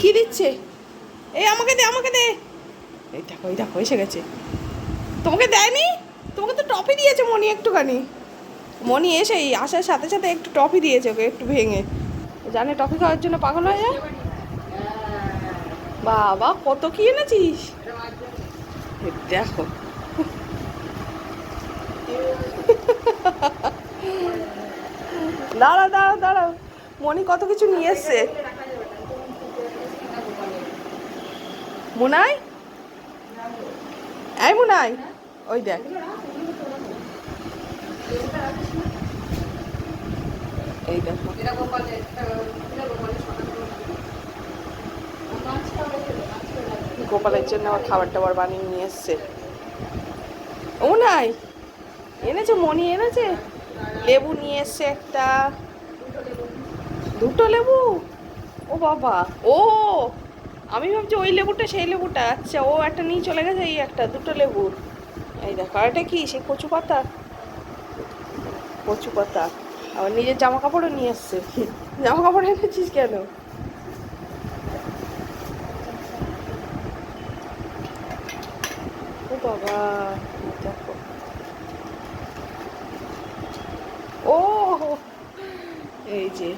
কি দিচ্ছে? এই আমাকে দে আমাকে দে। এই দেখো এই দেখো, এসে গেছে। তোমাকে দেয়নি? তোমাকে তো টফি দিয়েছে মনি একটুখানি। মনি এসে এই আসার সাথে সাথে একটু টফি দিয়েছে ওকে, একটু ভেঙে। জানে টফি খাওয়ার জন্য পাগল হয়ে যায়? বাবা, কত কি এনেছিস? দেখো। দাঁড়া দাঁড়া দাঁড়াও। মনি কত কিছু নিয়ে এসছে। মুনাই? এই মুনাই, ওই দেখ। এই দেখো। গোপালের জন্য আবার খাবার টাবার বানিয়ে নিয়ে এসছে। ও এনেছে? মনি এনেছে? লেবু নিয়ে এসছে একটা। দুটো লেবু? ও বাবা। ও! আমি ভাবছি ওই লেবুটা, সেই লেবুটা। আচ্ছা ও একটা নিয়ে চলে গেছে, এই একটা, দুটো লেবু। এই দেখো, আর এটা কি? সেই কচু পাতা? কচু পাতা। আবার নিজের জামা কাপড়ও নিয়ে এসছে জামা কাপড় এনেছিস কেন? ও বাবা, দেখো। ও, এই যে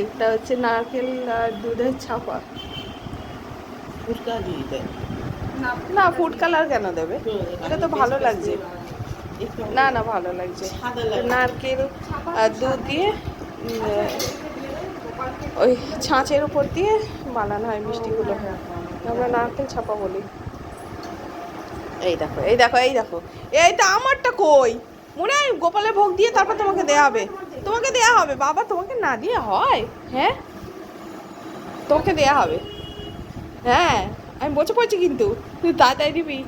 এটা হচ্ছে নারকেল আর দুধের ছাপা। ফুচকা দিয়ে দেয়। না ফুড কালার কেন দেবে? এটা তো ভালো লাগছে। না না ভালো লাগছে। নারকেল আর দুধ দিয়ে ওই ছাঁচের উপর দিয়ে বানানো হয় মিষ্টিগুলো। আমরা নারকেল ছাপা বলি। এই দেখো এই দেখো এই দেখো। এইটা আমারটা কই? মনে হয় গোপালের ভোগ দিয়ে তারপর তোমাকে দেয়া হবে। তোমাকে দেয়া হবে। বাবা তোমাকে না দিয়ে হয়? হ্যাঁ? তোমাকে দেয়া হবে। হ্যাঁ আমি বসে পড়ছি কিন্তু। তুই তাড়াতাড়ি দিবি।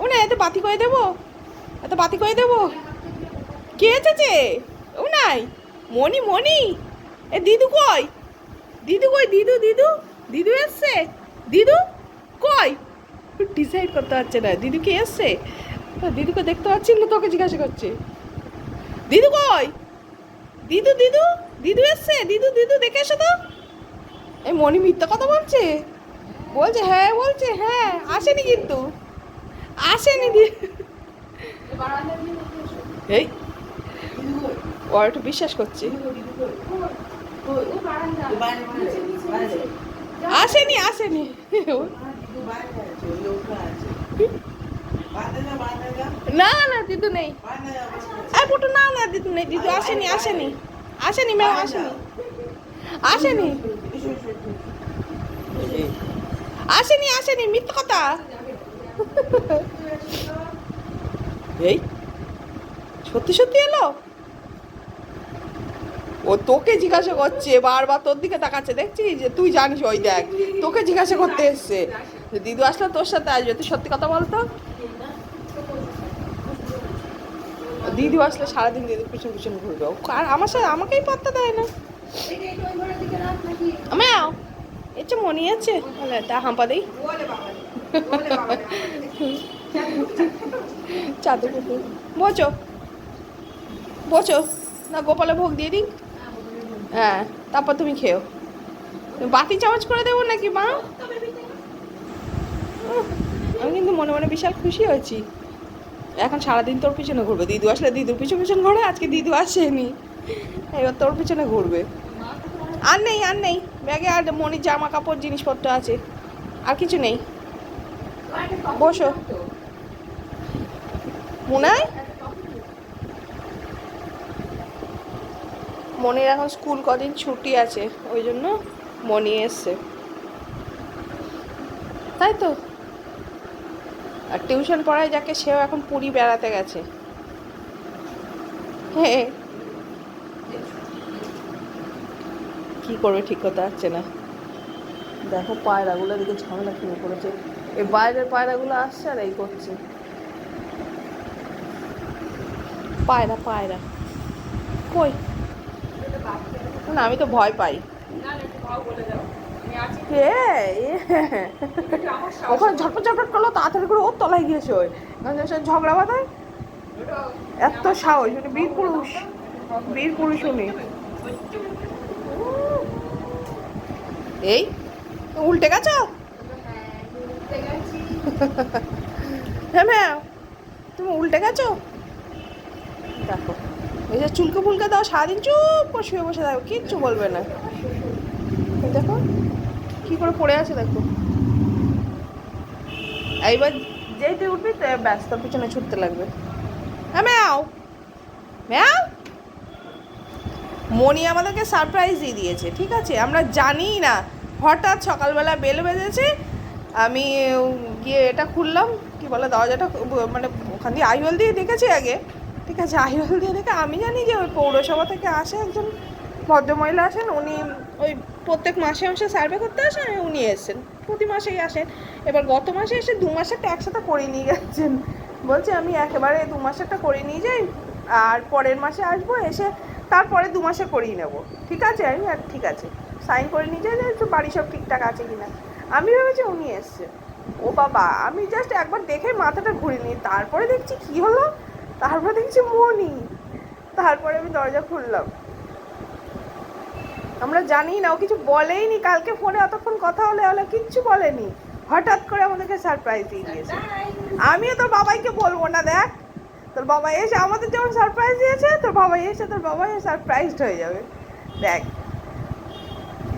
ও না এত বাতি করে দেবো? এত বাতি করে দেবো? কে এসেছে? ও নাই মনি মনি এ, দিদু কই? দিদু কই? দিদু দিদু? দিদু এসছে? দিদু কই? ডিসাইড করতে পারছে না। দিদু কে এসছে? দিদুকে দেখতে পাচ্ছি না, তোকে জিজ্ঞাসা করছে। দিদু কই? দিদু দিদু? দিদু এসছে? দিদু দিদু, দেখে এসো তো। এই মনি মিথ্যা কথা বলছে? বলছে হ্যাঁ বলছে হ্যাঁ আসেনি কিন্তু। আসেনি এই ও আর একটু বিশ্বাস করছে। আসেনি আসেনি। না না, দিদু নেই। পুটু, না না, দিদু নেই। দিদু আসেনি আসেনি। আসেনি, ম্যাম, আসেনি। আসেনি। আসেনি আসেনি মিথ্যা কথা। এই সত্যি সত্যি এলো? ও তোকে জিজ্ঞাসা করছে বারবার তোর দিকে তাকাচ্ছে দেখছিস? যে তুই জানিস ওই দেখ তোকে জিজ্ঞাসা করতে এসছে। দিদু আসলে তোর সাথে আসবে তুই সত্যি কথা বলতো? দিদি আসলে সারাদিন দিদির পিছন পিছন ঘুরবে। আর আমার সাথে আমাকেই পাত্তা দেয় না। আমায় এর চেয়ে মনে আছে? তা হাঁপা দেই। চাদর পুকুর বোঝো বোঝো না গোপালে ভোগ দিয়ে দিই? হ্যাঁ তারপর তুমি খেও। বাতি চামচ করে দেবো নাকি, মা? আমি কিন্তু মনে মনে বিশাল খুশি হয়েছি। এখন সারাদিন তোর পিছনে ঘুরবে। দিদু আসলে দিদুর পিছন পিছন ঘুরে, আজকে দিদু আসেনি। এবার তোর পিছনে ঘুরবে। আর নেই আর নেই। ব্যাগে আর মনির জামা কাপড়, জিনিসপত্র আছে। আর কিছু নেই। বসো। মুনাই? মনির এখন স্কুল কদিন ছুটি আছে, ওই জন্য মনি এসছে। তাই তো? আর টিউশন পড়ায় যাকে, সেও এখন পুরী বেড়াতে গেছে। হ্যাঁ। কি করবে ঠিক কথা হচ্ছে না। দেখো পায়রাগুলো দিকে ঝামেলা শুরু করেছে। এই বাইরের পায়রাগুলো আসছে আর এই করছে। পায়রা পায়রা। কই? না, আমি তো ভয় পাই। ওখানে ঝটপট ঝটপট করল, তাড়াতাড়ি করে ওর তলায় গিয়েছে ওই। ঝগড়া বাঁধায় এত সাহস উনি বীর পুরুষ। বীর পুরুষ উনি। এই, উল্টে গেছো? হ্যাঁ ম্যাম তুমি উল্টে গেছো? দেখো, এই যে চুলকে ফুলকে দাও, সারাদিন চুপ করে শুয়ে বসে থাকো, কিচ্ছু বলবে না। দেখো, কি করে পড়ে আছে দেখো। এইবার যেই তুই উঠবি, তো ব্যাস তোর পিছনে ছুটতে লাগবে। হ্যাঁ ম্যাও। ম্যাও? মনি আমাদেরকে সারপ্রাইজ দিয়ে দিয়েছে, ঠিক আছে? আমরা জানিই না। হঠাৎ সকালবেলা বেল বেজেছে, আমি গিয়ে এটা খুললাম, কি বলে, দরজাটা মানে ওখান দিয়ে আইওল দিয়ে দেখেছি আগে, ঠিক আছে? আইওল দিয়ে দেখে আমি জানি যে ওই পৌরসভা থেকে আসে একজন ভদ্রমহিলা আসেন, উনি ওই প্রত্যেক মাসে মাসে সার্ভে করতে আসেন উনি এসেছেন। প্রতি মাসেই আসেন। এবার গত মাসে এসে দু মাসেরটা একসাথে করে নিয়ে গেছেন। বলছে, আমি একেবারে দু মাসেরটা করে নিয়ে যাই, আর পরের মাসে আসব, এসে তারপরে দু মাসে করিয়ে নেব। ঠিক আছে আমি আর ঠিক আছে। সাইন করে নিয়ে যাই যে একটু বাড়ি সব ঠিকঠাক আছে কি না আমি ভেবেছি উনি এসছে। ও বাবা আমি জাস্ট একবার দেখে মাথাটা ঘুরে নিই তারপরে দেখছি কি হলো? তারপরে দেখছি মনি। তারপরে আমি দরজা খুললাম। আমরা জানি না ও কিছু বলেই নি কালকে ফোনে অতক্ষণ কথা হলে হলে কিচ্ছু বলেনি। হঠাৎ করে আমাদেরকে সারপ্রাইজ দিয়ে দিয়েছে। আমিও তোর বাবাইকে বলব না দেখ। তোর বাবা এসে আমাদের যেমন সারপ্রাইজ দিয়েছে তোর বাবা এসে তোর বাবাই সারপ্রাইজড হয়ে যাবে। দেখ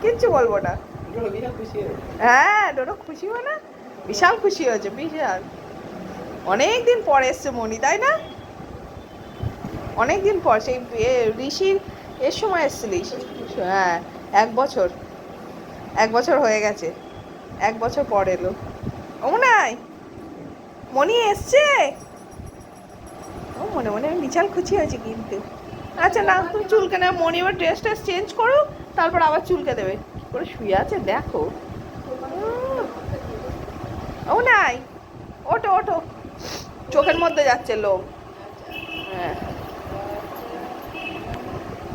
কিচ্ছু বলব না। হ্যাঁ ডোডো খুশি হয় না? বিশাল খুশি হয়েছে বিশাল। অনেক দিন পর এসছে মনি তাই না? অনেক দিন পর সেই ঋষির এর সময় এসছিলিস হ্যাঁ এক বছর। এক বছর হয়ে গেছে। এক বছর পর এলো। ও নাই মনি এসছে? ও মনে মনে আমি বিশাল খুশি হয়েছে কিন্তু। আচ্ছা না তুমি চুলকে না মনি এবার ড্রেস ট্রেস চেঞ্জ করো তারপর আবার চুলকে দেবে। কি করে শুয়ে আছে দেখো। ও নাই ওটো ওটো চোখের মধ্যে যাচ্ছে লোক হ্যাঁ।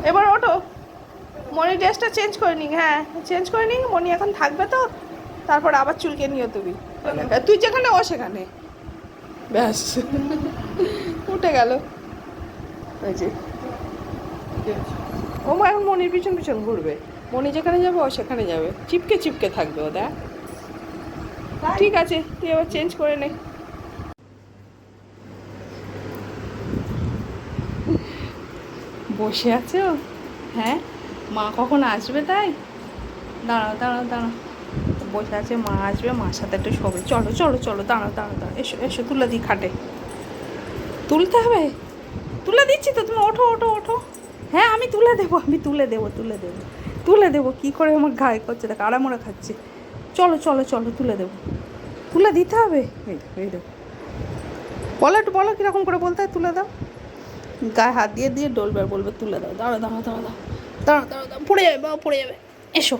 এবার ওটো মনি ড্রেসটা চেঞ্জ করে নিক হ্যাঁ চেঞ্জ করে নিক মনি এখন থাকবে তো তারপর আবার চুলকে নিও তুমি। তুই যেখানে ও সেখানে। ব্যাস। উঠে গেল। ওই যে। ও মা, এখন মনির পিছন পিছন ঘুরবে। মনি যেখানে যাবে, ও সেখানে যাবে। চিপকে চিপকে থাকবে ও, দেখ। ঠিক আছে, তুই এবার চেঞ্জ করে নে। বসে আছো? হ্যাঁ? মা কখন আসবে তাই? দাঁড়াও দাঁড়াও দাঁড়াও। বসে আছে, মা আসবে, মার সাথে একটু শোবে। চলো চলো চলো, দাঁড়াও দাঁড়াও দাঁড়াও। এসো এসো, তুলে দিই খাটে। তুলতে হবে? তুলে দিচ্ছি তো, তুমি ওঠো ওঠো ওঠো। হ্যাঁ আমি তুলে দেবো, আমি তুলে দেবো তুলে দেবো। তুলে দেবো, কী করে আমার গায়ে করছে? দেখ আড়ামোড়া খাচ্ছে। চলো চলো চলো, তুলে দেবো। তুলে দিতে হবে? এই দেখো এই দেখো। বলো একটু, বলো কীরকম করে বলতে হয়, তুলে দাও। গায়ে হাত দিয়ে দিয়ে ডলবে আর বলবে, তুলে দাও। দাঁড়া দাঁড়া দাঁড়া দাঁড়া দাঁড়া দাঁড়া পড়ে যাবে, বাবা, পড়ে যাবে। এসো।